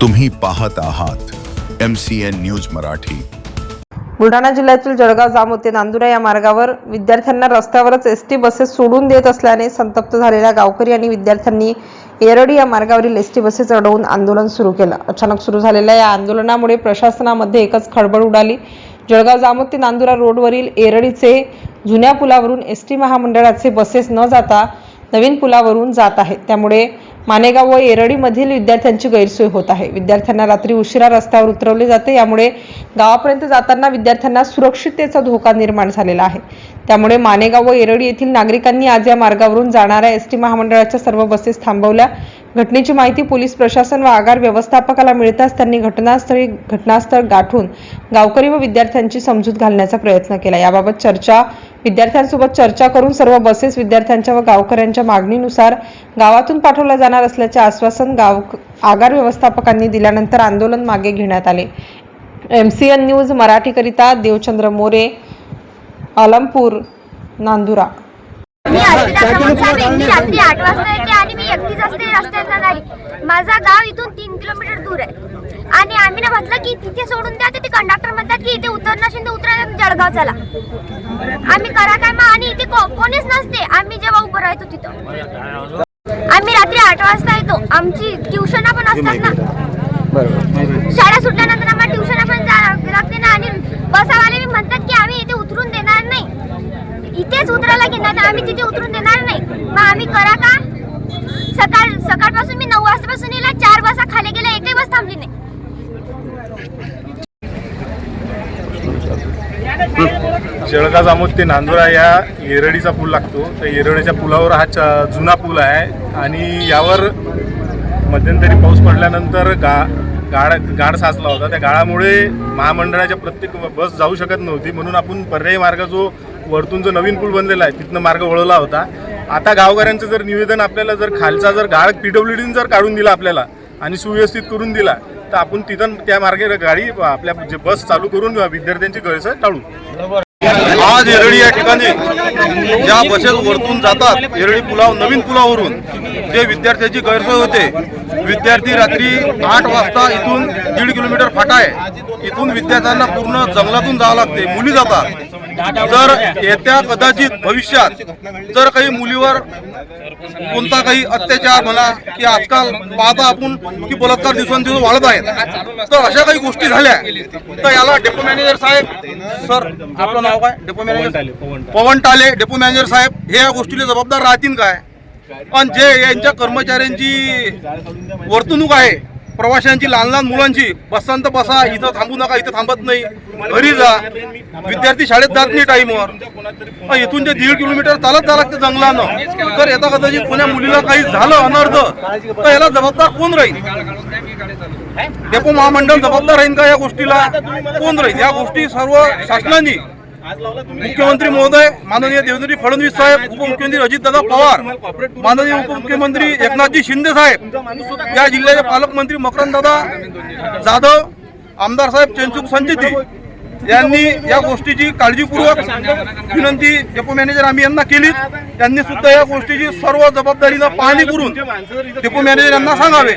तुम्ही पाहत आहात M C N news Marathi. Buldhana जिल्ह्यातील जळगाव जामोद ते नांदुरा या मार्गावर विद्यार्थ्यांना रस्त्यावरच एस टी बसेस सोडून देत असल्याने संतप्त झालेल्या गावकरी आणि विद्यार्थ्यांनी येरडी या मार्गावरील एस टी बसेस अडवून आंदोलन सुरू केलं. अचानक सुरू झालेल्या या आंदोलनामुळे प्रशासनामध्ये एकच खळबळ उडाली. जळगाव जामोद ते नांदुरा रोडवरील येरडीचे जुन्या पुलावरून एस टी महामंडळाचे बसेस न जाता नवीन पुलावरून जात आहेत. त्यामुळे मानेगाव व येरळीमधील विद्यार्थ्यांची गैरसोय होत आहे. विद्यार्थ्यांना रात्री उशिरा रस्त्यावर उतरवले जाते. यामुळे गावापर्यंत जाताना विद्यार्थ्यांना सुरक्षिततेचा धोका निर्माण झालेला आहे. त्यामुळे मानेगाव व येरळी येथील नागरिकांनी आज या मार्गावरून जाणाऱ्या एस टी महामंडळाच्या सर्व बसेस थांबवल्या. घटनेची माहिती पोलीस प्रशासन व आगार व्यवस्थापकाला मिळताच त्यांनी घटनास्थळी घटनास्थळ गाठून गावकरी व विद्यार्थ्यांची समजूत घालण्याचा प्रयत्न केला. याबाबत चर्चा विद्यार्थ्यांसोबत चर्चा करून सर्व बसेस विद्यार्थ्यांच्या व गावकऱ्यांच्या मागणीनुसार गावातून पाठवल्या जाणार असल्याचे आश्वासन गाव आगार व्यवस्थापकांनी दिल्यानंतर आंदोलन मागे घेण्यात आले. एम सी एन न्यूज मराठीकरिता देवचंद्र मोरे अलमपूर नांदुरा. मी अर्पिता प्रमोद साबळे. मी रात्री आठ वाजता येते आणि मी एकटीच असते रस्त्यात जाणारी माझा गाव इथून तीन किलोमीटर दूर आहे. आणि आम्ही ना म्हटलं की तिथे सोडून द्या ते कंडक्टर म्हणतात की इथे उतरणं असेल तर उतरा जळगाव चला. आम्ही करा काय मग आणि इथे कोणीच नसते. आम्ही जेव्हा उभं राहतो तिथं. आम्ही रात्री आठ वाजता येतो. आमची ट्युशन पण असतात ना. शाळा सुटल्यानंतर आम्हाला ट्युशन पण जा- लागते ना आणि बसावाले म्हणतात की आम्ही इथे उतरून देणार नाही तिथेच उतरायला घेणार तर आम्ही तिथे उतरून देणार नाही. मग आम्ही करा का? सकाळ सकाळपासून मी नऊ वाजतापासून येला चार बसा खाली गेल्या एकही बस थांबली नाही. शेळका जामोद ते नांदुरा या येरडीचा पूल लागतो. त्या येरडीच्या पुलावर हा जुना पूल आहे. आणि यावर मध्यंतरी पाऊस पडल्यानंतर गा गाड गाड साचला होता. त्या गाळामुळे महामंडळाच्या प्रत्येक बस जाऊ शकत नव्हती. म्हणून आपण पर्यायी मार्ग जो वरतून जो नवीन पूल बनलेला आहे तिथनं मार्ग वळवला होता. आता गावकऱ्यांचं जर निवेदन आपल्याला जर खालचा जर गाळ पीडब्ल्यू जर काढून दिला आपल्याला आणि सुव्यवस्थित करून दिला तर आपण तिथं त्या मार्गे गाडी आपल्या जे बस चालू करून विद्यार्थ्यांची गैरसोय टाळू. आज येरळी या ठिकाणी ज्या बसेस वरतून जातात येरळी पुलाव नवीन पुलावरून जे विद्यार्थ्याची गैरसोय होते विद्यार्थी रात्री आठ वाजता इथून दीड किलोमीटर फाटा आहे. इथून विद्यार्थ्यांना पूर्ण जंगलातून जावं लागते मुली जातात. जर येत्या कदाचित भविष्यात जर काही मुलीवर कोणता काही अत्याचार म्हणा की आजकाल पाहता आपण की बलात्कार दिवसांदिवस वाढत आहेत तर अशा काही गोष्टी झाल्या तर याला डेपो मॅनेजर साहेब सर आपलं नाव काय? Depot manager? पवन टाले डेपो मॅनेजर साहेब हे या गोष्टीला जबाबदार राहतील काय? पण जे यांच्या कर्मचाऱ्यांची वर्तणूक आहे प्रवाशांची लहान लहान मुलांची बसंत बसा इथं थांबू नका इथं थांबत नाही. घरी जा. विद्यार्थी शाळेत जात नाही टाईमवर. इथून जे दीड किलोमीटर चालत जा लागते जंगलानं. तर येता कदाचित कोण्या मुलीला काही झालं अनर्थ तर याला जबाबदार कोण राहील? डेपो महामंडळ जबाबदार राहील का या गोष्टीला? कोण राहील? या गोष्टी सर्व शासनाने मुख्यमंत्री महोदय माननीय देवेंद्र फडणवीस साहेब उपमुख्यमंत्री अजितदादा पवार माननीय उपमुख्यमंत्री एकनाथजी शिंदे साहेब या जिल्ह्याचे पालकमंत्री मकरंददादा जाधव आमदार साहेब चेंचूक संचिती यांनी या गोष्टीची काळजीपूर्वक विनंती डेपो मॅनेजर आम्ही यांना केली त्यांनी सुद्धा या गोष्टीची सर्व जबाबदारीनं पाहणी करून डेपो मॅनेजर यांना सांगावे.